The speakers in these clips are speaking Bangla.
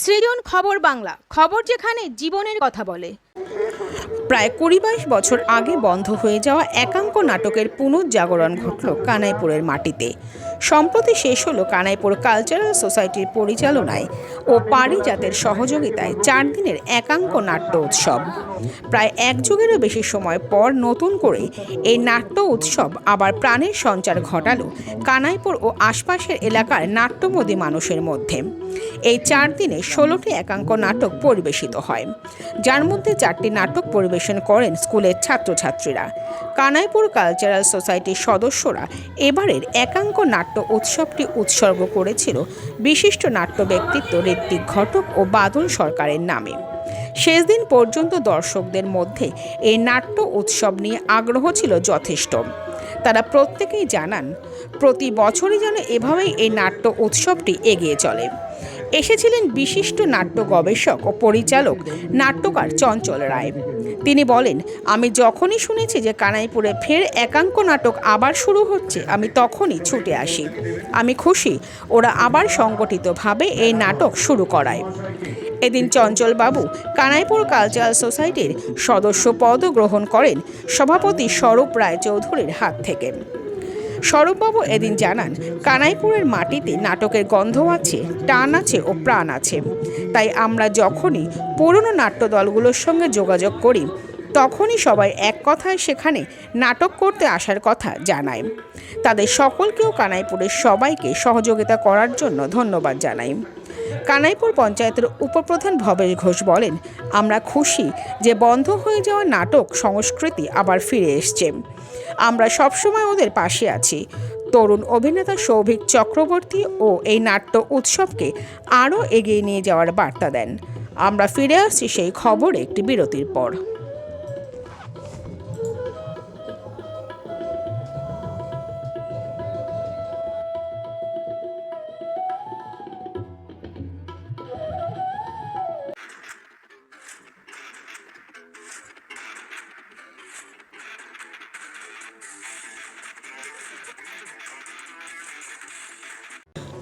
সৃজন খবর বাংলা, খবর যেখানে জীবনের কথা বলে। প্রায় কুড়ি বাইশ বছর আগে বন্ধ হয়ে যাওয়া একাঙ্ক নাটকের পুনর্জাগরণ ঘটল কানাইপুরের মাটিতে। সম্প্রতি শেষ হলো কানাইপুর কালচারাল সোসাইটির পরিচালনায় ও পারিজাতের সহযোগিতায় চার দিনের একাঙ্ক নাট্য উৎসব। প্রায় এক যুগেরও বেশি সময় পর নতুন করে এই নাট্য উৎসব আবার প্রাণের সঞ্চার ঘটালো কানাইপুর ও আশপাশের এলাকার নাট্যমদী মানুষের মধ্যে। এই চার দিনে ষোলোটি একাঙ্ক নাটক পরিবেশিত হয়। যার মধ্যে চারটি নাটক পরিবেশন করেন স্কুলের ছাত্রছাত্রীরা। কানাইপুর কালচারাল সোসাইটির সদস্যরা এবারের একাঙ্ক নাট্য উৎসবটি উৎসর্গ করেছিল বিশিষ্ট নাট্য ব্যক্তিত্ব ঋত্বিক ঘটক ও বাদল সরকারের নামে। শেষ দিন পর্যন্ত দর্শকদের মধ্যে এই নাট্য উৎসব নিয়ে আগ্রহ ছিল যথেষ্ট। তারা প্রত্যেকেই জানান, প্রতি বছরই যেন এভাবেই এই নাট্য উৎসবটি এগিয়ে চলে। এসেছিলেন বিশিষ্ট নাট্য গবেষক ও পরিচালক নাট্যকার চঞ্চল রায়। তিনি বলেন, আমি যখনই শুনেছি যে কানাইপুরে ফের একাঙ্ক নাটক আবার শুরু হচ্ছে, আমি তখনই ছুটে আসি। আমি খুশি, ওরা আবার সংগঠিতভাবে এই নাটক শুরু করায়। এদিন চঞ্চলবাবু কানাইপুর কালচারাল সোসাইটির সদস্য পদ গ্রহণ করেন সভাপতি স্বরূপ রায়চৌধুরীর হাত থেকে। স্বরূপবাবু এদিন জানান, কানাইপুরের মাটিতে নাটকের গন্ধ আছে, টান আছে ও প্রাণ আছে। তাই আমরা যখনই পুরনো নাট্য দলগুলোর সঙ্গে যোগাযোগ করি, তখনই সবাই এক কথায় সেখানে নাটক করতে আসার কথা জানায়। তাদের সকলকেও কানাইপুরের সবাইকে সহযোগিতা করার জন্য ধন্যবাদ জানাই। কানাইপুর পঞ্চায়েতের উপপ্রধান ভবেশ ঘোষ বলেন, আমরা খুশি যে বন্ধ হয়ে যাওয়া নাটক সংস্কৃতি আবার ফিরে এসছে। আমরা সবসময় ওদের পাশে আছি। তরুণ অভিনেতা সৌভিক চক্রবর্তী ও এই নাট্য উৎসবকে আরও এগিয়ে নিয়ে যাওয়ার বার্তা দেন। আমরা ফিরে আসছি সেই খবর একটি বিরতির পর।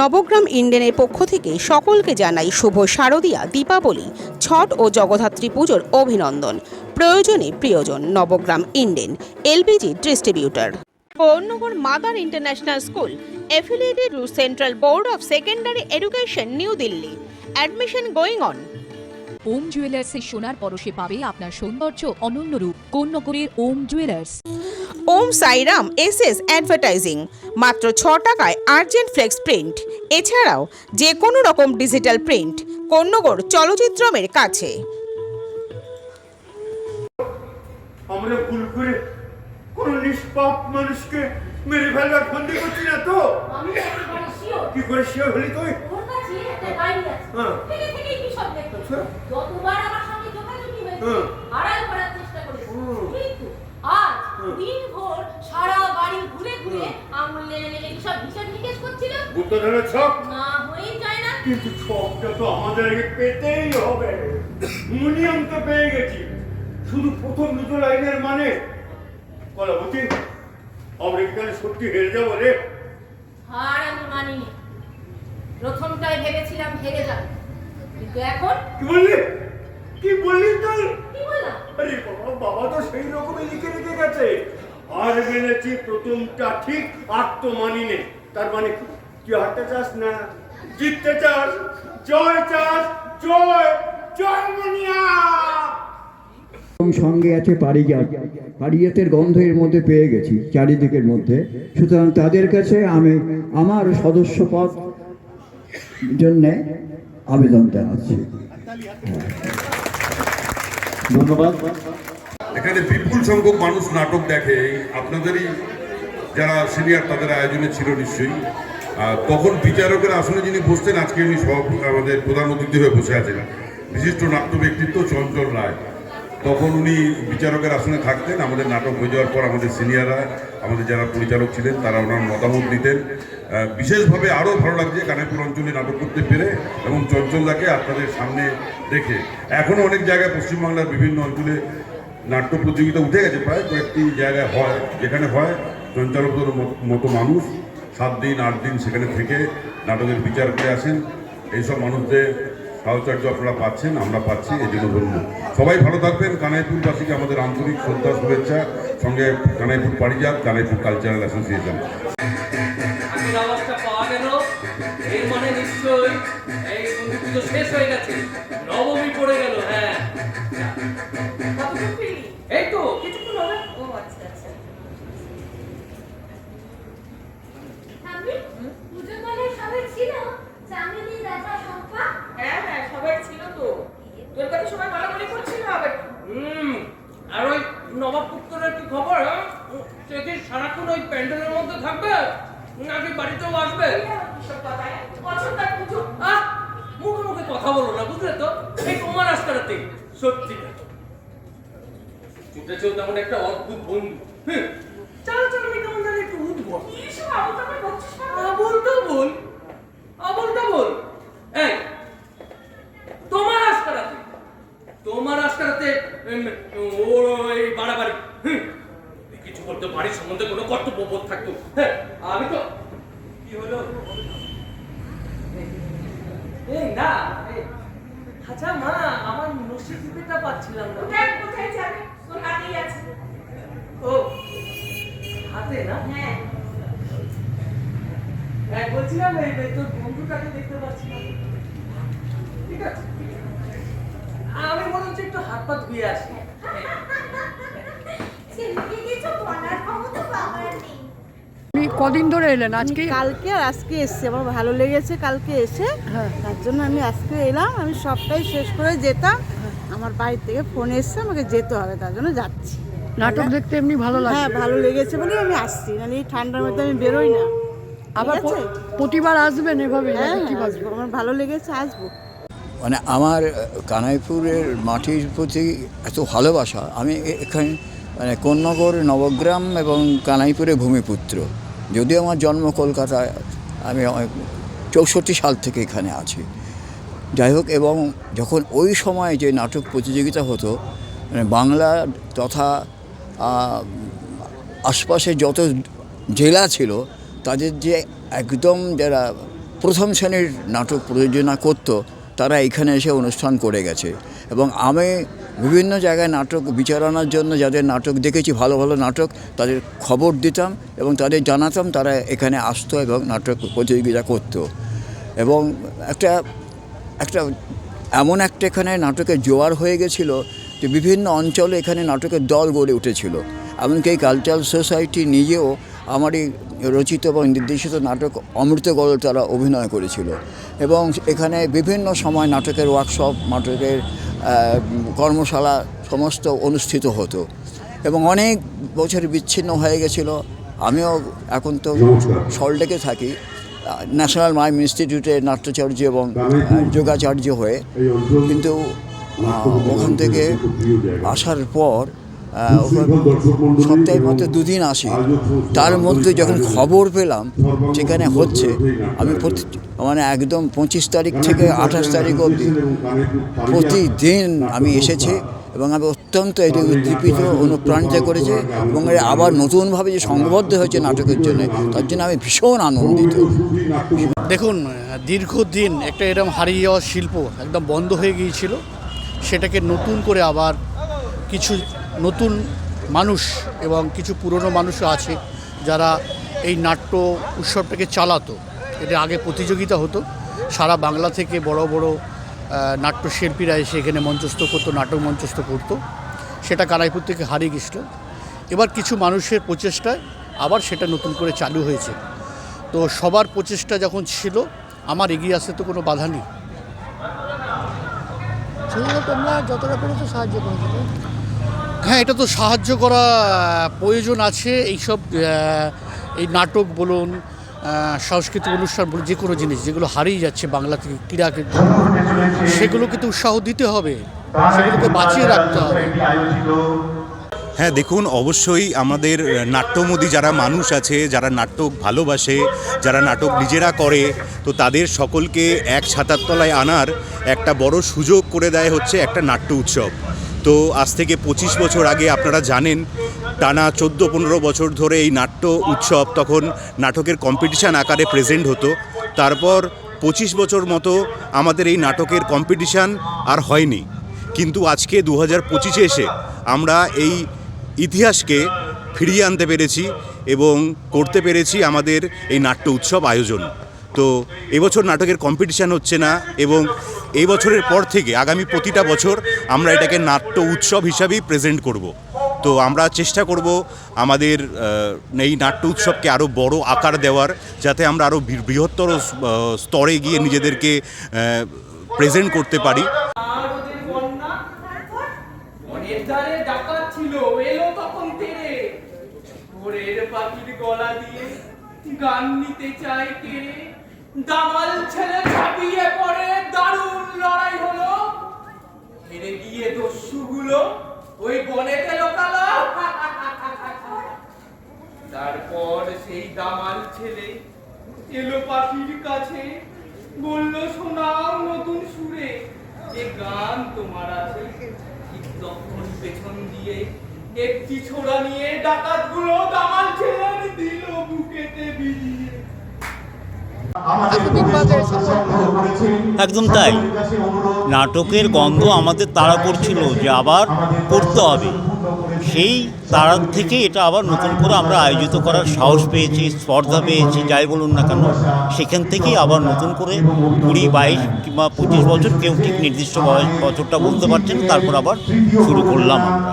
নবগ্রাম ইন্ডেনের পক্ষ থেকে সকলকে জানাই শুভ শারদীয়া, দীপাবলি, ছট ও জগধাত্রী পুজোর অভিনন্দন। প্রয়োজনে প্রিয়জন Nabagram Indane LPG distributor. পৌরনগর mother international school, affiliated to central board of secondary education, new Delhi. Admission going on. Om জুয়েলার্সের সোনার পরশে পাবে আপনার সৌন্দর্য অনন্য রূপ। কোন্নগরের Om jewellers. Om Sairam S S advertising. মাত্র ছ টাকায় আর্জেন্ট ফ্লেক্স প্রিন্ট। এছাড়াও যে কোনো রকম ডিজিটাল প্রিন্ট। কন্যগর চলচ্চিত্রমের কাছে। আমরা ভুল করে কোন নিষ্পাপ মানুষকে মেরে ফেলবার ফন্দি করছি না তো। কি করে শিওর হলি তুই। হ্যাঁ। আচ্ছা। যতবার আমার সঙ্গে যোগাযোগই হয়েছে। আড়াল করার চেষ্টা করেছে। কিন্তু আজ হুম। দিনভর সারা বাড়ি ঘুরে ঘুরে আঙুল নেড়ে নেড়ে সব হিসাব নিকেশ করছিল? গুপ্তধনের ছক না হয়েই যায় না। কিন্তু ছকটা তো আমাদেরকে পেতেই হবে মুনিয়াম তো পেয়ে গেছি শুধু প্রথম দুটো লাইনের মানে কলাবতী আমরা এখানে সত্যি হেরে যাব রে হার আমি মানিনি। প্রথমটায় ভেবেছিলাম হেরে যাবে কিন্তু এখন? কি বললি? কি বললি তুই? কি বললাম? আরে বাবা বাবা তো সেই রকমই লিখে রেখে গেছে। আর প্রথমটা ঠিক আর তো মানি নে তার মানে কি? তুই হারতে চাস না? জিততে চাস? জয় চাস? জয় জয় মনিয়া! এবং সঙ্গে আছে পারিজাত। পারিজাতের গন্ধ এর মধ্যে পেয়ে গেছি চারিদিকের মধ্যে। সুতরাং তাদের কাছে আমি আমার সদস্য পদ জন্যে আবেদন জানাচ্ছি ধন্যবাদ। এখানে বিপুল সংখ্যক মানুষ নাটক দেখে। এই আপনাদেরই যারা সিনিয়র তাদের আয়োজনে ছিল নিশ্চয়ই। তখন বিচারকের আসনে যিনি বসতেন আজকে উনি সব আমাদের প্রধান অতিথি হয়ে বসে আছেন। বিশিষ্ট নাট্য ব্যক্তিত্ব চঞ্চল রায়। তখন উনি বিচারকের আসনে থাকতেন, আমাদের নাটক হয়ে যাওয়ার পর আমাদের সিনিয়ররা, আমাদের যারা পরিচালক ছিলেন, তারা ওনার মতামত দিতেন। বিশেষভাবে আরও ভালো লাগছে কানাইপুর অঞ্চলে নাটক করতে পেরে এবং চঞ্চলদাকে আপনাদের সামনে দেখে। এখনও অনেক জায়গায় পশ্চিমবাংলার বিভিন্ন অঞ্চলে নাট্য প্রতিযোগিতা উঠে গেছে, প্রায় কয়েকটি জায়গায় হয়। যেখানে হয় চঞ্চলকদের মতো মানুষ, সাত দিন, আট দিন সেখানে থেকে নাটকের বিচার করে আসেন। এইসব মানুষদের সাহচর্য আপনারা পাচ্ছেন আমরা পাচ্ছি এই জন্য ধন্যবাদ সবাই ভালো থাকবেন। কানাইপুরবাসীকে আমাদের আন্তরিক শ্রদ্ধা শুভেচ্ছা সঙ্গে কানাইপুর পারিজাত কানাইপুর কালচারাল অ্যাসোসিয়েশন। এর মানে নিশ্চয়ই এই পুজো শেষ হয়ে গেছে। নবমী পড়ে গেল হ্যাঁ। এই তো। কিছুক্ষণ হবে? ও আচ্ছা আচ্ছা। আমি পুজো মানে সবাই ছিল। রাজা শম্পা হ্যাঁ হ্যাঁ সবাই ছিল তো তোর কাছে সবাই বলাবলি করছিল আবার হুম আর ওই নবাব পুত্রের কি খবর হ্যাঁ? উম, সে কি সারাক্ষণ ওই প্যান্ডেলের মধ্যে থাকবে নাকি বাড়িতেও আসবে সব কথা বছর তার পুজো আহ মুখে মুখে কথা বলো না বুঝলে তো এই তোমার রাস্তাটাতে সত্যি চুটে চল তেমন একটা অদ্ভুত বন্ধু হুম চাল চাল কেমন জানি একটু উদ্ভট কি সব আবল তাবল বকছিস কেন? আবল বল আবল বল এই তোমার আস্কারাতে তোমার আস্কারাতে উম, ওর এই বাড়াবাড়ি হুম, কিছু করতে বাড়ির সম্বন্ধে কোনো কর্তব্য বোধ থাকতো হ্যাঁ আমি তো কি হলো এই না এই, আচ্ছা মা আমার নসি টিপেটা পাচ্ছিলাম না কোথায় কোথায় যাবে তোর হাতেই আছে ও হাতে না হ্যাঁ হ্যাঁ বলছিলাম এই এই তোর বন্ধুটাকে দেখতে পাচ্ছি না। ঠিক আছে? আমি মনে হচ্ছে একটু হাত পা ধুয়ে আসি। ছেলেকে কিছু বলার ক্ষমতা তো আমার নেই আপনি কদিন ধরে এলেন? আজকে কালকে আর আজকে এসছি। আমার ভালো লেগেছে কালকে এসে। হ্যাঁ। তার জন্য আমি আজকে এলাম। আমি সবটাই শেষ করে যেতাম। আমার বাড়ি থেকে ফোন এসছে আমাকে যেতে হবে তার জন্য যাচ্ছি। নাটক দেখতে এমনি ভালো লাগে হ্যাঁ ভালো লেগেছে বলেই আমি আসছি। নাহলে এই ঠান্ডার মধ্যে আমি বেরোই না। আবার প্রতিবার আসবেন এভাবে হ্যাঁ আমার ভালো লেগেছে আসব। মানে আমার কানাইপুরের মাটির প্রতি এত ভালোবাসা আমি এখানে মানে কন্যাগর নবগ্রাম এবং কানাইপুরের ভূমিপুত্র। যদিও আমার জন্ম কলকাতায় আমি চৌষট্টি সাল থেকে এখানে আছি। যাই হোক এবং যখন ওই সময় যে নাটক প্রতিযোগিতা হতো মানে বাংলা তথা আশপাশে যত জেলা ছিল তাদের যে একদম যারা প্রথম শ্রেণির নাটক প্রযোজনা করতো, তারা এখানে এসে অনুষ্ঠান করে গেছে। এবং আমি বিভিন্ন জায়গায় নাটক বিচারণার জন্য যাদের নাটক দেখেছি, ভালো ভালো নাটক, তাদের খবর দিতাম এবং তাদের জানাতাম তারা এখানে আসতো এবং নাটক প্রতিযোগিতা করতো। এবং একটা একটা এমন একটা এখানে নাটকের জোয়ার হয়ে গেছিল যে বিভিন্ন অঞ্চলে এখানে নাটকের দল গড়ে উঠেছিল। এমনকি এই কালচারাল সোসাইটি নিজেও আমারই রচিত এবং নির্দেশিত নাটক অমৃত গল তারা অভিনয় করেছিল। এবং এখানে বিভিন্ন সময় নাটকের ওয়ার্কশপ নাটকের কর্মশালা সমস্ত অনুষ্ঠিত হতো। এবং অনেক বছর বিচ্ছিন্ন হয়ে গেছিল। আমিও এখন তো। সল্টলেকে থাকি, ন্যাশনাল মাইম ইনস্টিটিউটে নাট্যাচার্য এবং যোগাচার্য হয়ে। কিন্তু ওখান থেকে আসার পর আহ, মধ্যে দুদিন আসি। তার মধ্যে যখন খবর পেলাম যেখানে হচ্ছে আমি প্রতি মানে একদম পঁচিশ তারিখ থেকে আঠাশ তারিখ অবধি প্রতিদিন আমি এসেছি এবং আমি অত্যন্ত এটি উদ্দীপিত অনুপ্রাণিত করেছে এবং আবার নতুনভাবে যে সংবদ্ধ হয়েছে নাটকের জন্য তার জন্য আমি ভীষণ আনন্দিত। দেখুন দীর্ঘদিন একটা এরকম হারিয়ে যাওয়া শিল্প একদম বন্ধ হয়ে গিয়েছিল। সেটাকে নতুন করে আবার কিছু নতুন মানুষ এবং কিছু পুরনো মানুষও আছে যারা এই নাট্য উৎসবটাকে চালাতো। এটা আগে প্রতিযোগিতা হতো। সারা বাংলা থেকে বড় বড় নাট্যশিল্পীরা এসে এখানে মঞ্চস্থ করতো, নাটক মঞ্চস্থ করতো। সেটা কানাইপুর থেকে হারিয়ে গেছিল। এবার কিছু মানুষের প্রচেষ্টায় আবার সেটা নতুন করে চালু হয়েছে। তো সবার প্রচেষ্টা যখন ছিল, আমার এগিয়ে আসতে তো কোনো বাধা নেই। তোমরা যতটা পেরেছ সাহায্য করেছ হ্যাঁ এটা তো সাহায্য করা প্রয়োজন আছে। এইসব এই নাটক বলুন সাংস্কৃতিক অনুষ্ঠান বলুন, যে কোনো জিনিস, যেগুলো হারিয়ে যাচ্ছে বাংলা থেকে ক্রীড়া সেগুলোকে তো উৎসাহ দিতে হবে। সেগুলোকে বাঁচিয়ে রাখতে হবে। হ্যাঁ দেখুন, অবশ্যই আমাদের নাট্যমোদী যারা মানুষ আছে, যারা নাটক ভালোবাসে, যারা নাটক নিজেরা করে, তো তাদের সকলকে এক ছাতার তলায় আনার একটা বড় সুযোগ করে দেয় হচ্ছে একটা নাট্য উৎসব। তো আজ থেকে পঁচিশ বছর আগে আপনারা জানেন, টানা চোদ্দ পনেরো বছর ধরে এই নাট্য উৎসব তখন নাটকের কম্পিটিশান আকারে প্রেজেন্ট হতো। তারপর পঁচিশ বছর মতো আমাদের এই নাটকের কম্পিটিশান আর হয়নি। কিন্তু আজকে দু হাজার পঁচিশে এসে আমরা এই ইতিহাসকে ফিরিয়ে আনতে পেরেছি এবং করতে পেরেছি আমাদের এই নাট্য উৎসব আয়োজন। তো এবছর নাটকের কম্পিটিশান হচ্ছে না এবং এই বছরের পর থেকে আগামী প্রতিটা বছর আমরা এটাকে নাট্য উৎসব হিসাবেই প্রেজেন্ট করব। তো আমরা চেষ্টা করব আমাদের এই নাট্য উৎসবকে আরও বড় আকার দেওয়ার, যাতে আমরা আরও বৃহত্তর স্তরে গিয়ে নিজেদেরকে প্রেজেন্ট করতে পারি। গান নিতে চায় কেড়ে দামাল ছেলে ঝাঁপিয়ে পড়ে, দারুণ লড়াই হলো। হেরে গিয়ে দস্যুগুলো ওই বনেতে লোকালো। তারপর সেই দামাল ছেলে এলো পাখির কাছে, বলল শোনাও নতুন সুরে, যে গান তোমার আছে, ঠিক তখন পেছন দিয়ে একটি ছোড়া নিয়ে ডাকাতগুলো দামাল ছেলের দিল বুকেতে বিলিয়ে। একদম তাই। নাটকের গন্ধ আমাদের তাড়া করছিল যে আবার করতে হবে। সেই তারার থেকে এটা আবার নতুন করে আমরা আয়োজিত করার সাহস পেয়েছি স্পর্ধা পেয়েছি যাই বলুন না কেন সেখান থেকেই আবার নতুন করে কুড়ি বাইশ কিংবা পঁচিশ বছর কেউ ঠিক নির্দিষ্ট বয়স বছরটা বলতে পারছে না তারপর আবার শুরু করলাম আমরা।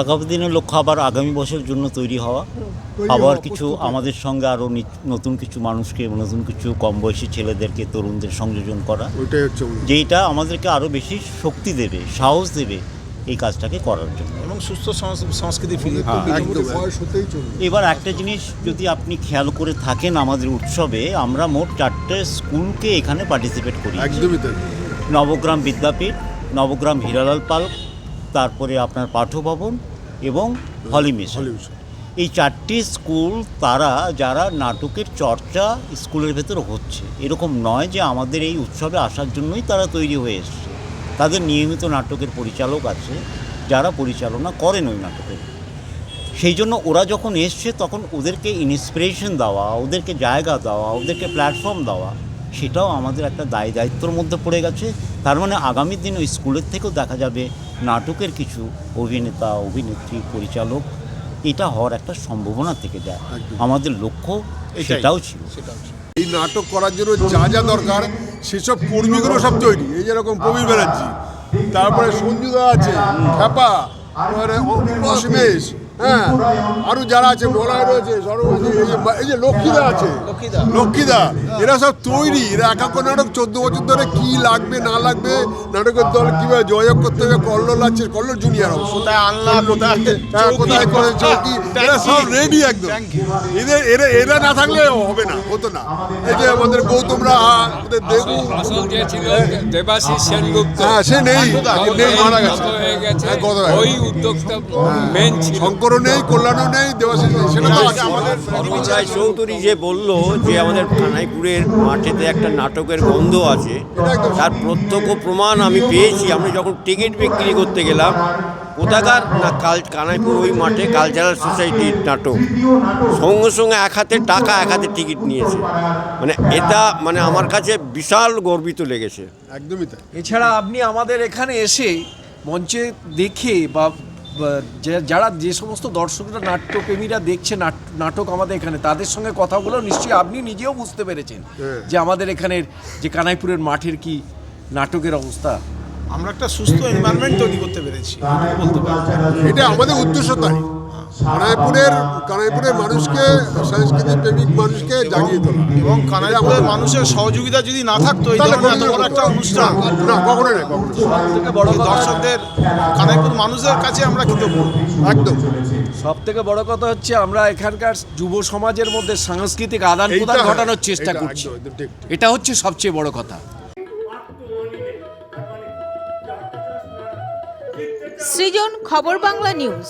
আগামী দিনের লক্ষ্য আবার আগামী বছরের জন্য তৈরি হওয়া। আবার কিছু আমাদের সঙ্গে আরও নতুন কিছু মানুষকে নতুন কিছু কম বয়সী ছেলেদেরকে তরুণদের সংযোজন করা। যেইটা আমাদেরকে আরও বেশি শক্তি দেবে সাহস দেবে। এই কাজটাকে করার জন্য। এবং সুস্থ সংস্কৃতি ফিরে চলবে। এবার একটা জিনিস যদি আপনি খেয়াল করে থাকেন আমাদের উৎসবে আমরা মোট চারটে স্কুলকে এখানে পার্টিসিপেট করি। একদমই নবগ্রাম বিদ্যাপীঠ নবগ্রাম হীরালাল পাল তারপরে আপনার পাঠভবন এবং হলিমিস এই চারটি স্কুল তারা যারা নাটকের চর্চা স্কুলের ভেতর হচ্ছে। এরকম নয় যে আমাদের এই উৎসবে আসার জন্যই তারা তৈরি হয়ে এসছে। তাদের নিয়মিত নাটকের পরিচালক আছে যারা পরিচালনা করেন ওই নাটকের সেই জন্য ওরা যখন এসছে তখন ওদেরকে ইন্সপিরেশন দেওয়া ওদেরকে জায়গা দেওয়া ওদেরকে প্ল্যাটফর্ম দেওয়া সেটাও আমাদের একটা দায় দায়িত্বর মধ্যে পড়ে গেছে। তার মানে আগামী দিনে ওই স্কুলের থেকেও দেখা যাবে নাটকের কিছু অভিনেতা অভিনেত্রী পরিচালক এটা হওয়ার একটা সম্ভাবনা থেকে যায়। আমাদের লক্ষ্য সেটাও ছিল। এই নাটক করার জন্য যা যা দরকার সেসব কর্মীগুলো সব তৈরি। এই যেরকম প্রবীর ব্যানার্জি তারপরে সঞ্জুদা আছে খ্যাপা অসীমেশ হ্যাঁ। আরও যারা আছে বলয় রয়েছে এই যে লক্ষ্মীদা আছে। লক্ষ্মীদা। এরা সব তৈরি। এরা একাঙ্ক নাটক চোদ্দ বছর ধরে কি লাগবে না লাগবে নাটকের দল কীভাবে জয়ক করতে হবে কল্লোল আছে কল্লোল জুনিয়র কোথায় আনলা কোথায় হ্যাঁ, কোথায় করে চৌকি? এরা সব রেডি একদম। এদের এরা এরা না থাকলে হবে না হতো না। এই যে আমাদের গৌতম রাহা আমাদের দেবু। দেবাশিস সেনগুপ্ত। হ্যাঁ সে নেই নেই মারা গেছে। হয়ে হ্যাঁ, ওই উদ্যোক্তা মেন ছিল। শঙ্করও নেই কল্যাণও নেই দেবাশিস নেই সেটা তো আছে। আমাদের চৌধুরী যে বলল যে আমাদের কানাইপুরের মাঠেতে একটা নাটকের গন্ধ আছে তার প্রত্যক্ষ প্রমাণ আমি পেয়েছি। আমি যখন টিকিট বিক্রি করতে গেলাম কোথাকার না কাল কানাইপুর ওই মাঠে কালচারাল সোসাইটির নাটক সঙ্গে সঙ্গে এক হাতে টাকা এক হাতে টিকিট নিয়েছে। মানে এটা মানে আমার কাছে বিশাল গর্বিত লেগেছে। একদমই তাই। এছাড়া আপনি আমাদের এখানে এসে মঞ্চে দেখে বা যারা যে সমস্ত দর্শকরা নাট্যপ্রেমীরা দেখছে নাট- নাটক আমাদের এখানে তাদের সঙ্গে কথা বলেও নিশ্চয়ই আপনি নিজেও বুঝতে পেরেছেন হ্যাঁ। যে আমাদের এখানের যে কানাইপুরের মাঠের কি নাটকের অবস্থা। আমরা একটা সুস্থ এনভায়রনমেন্ট তৈরি করতে পেরেছি। এটা আমাদের উদ্দেশ্য তাই। কানাইপুরের কানাইপুরের মানুষকে সাংস্কৃতিক প্রেমিক মানুষকে জাগিয়ে তোলা। এবং কানাইপুরের মানুষের সহযোগিতা যদি না থাকতো এই ধরনের এত বড় একটা অনুষ্ঠান না কখনো না কখনো বড় দর্শকদের কানাইপুর মানুষের কাছে আমরা কৃতজ্ঞ। একদম। সব থেকে বড় কথা হচ্ছে আমরা এখানকার যুব সমাজের মধ্যে সাংস্কৃতিক আদান প্রদান হ্যাঁ, ঘটানোর চেষ্টা করছি। এটা হচ্ছে সবচেয়ে বড় কথা। সৃজন খবর বাংলা নিউজ।